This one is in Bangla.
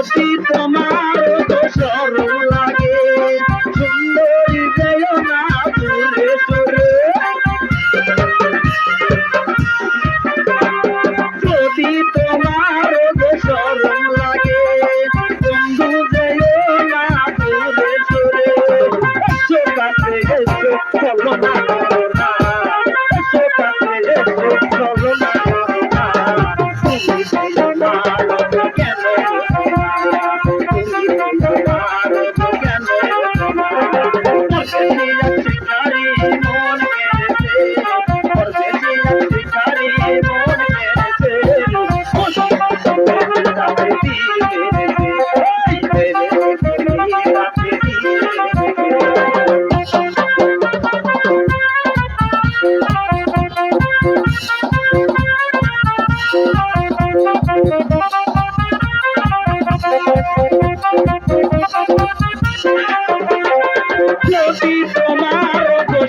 প্রতি তোমার তো লাগে সুন্দরী দেয় না দূরে যদি তোমার তো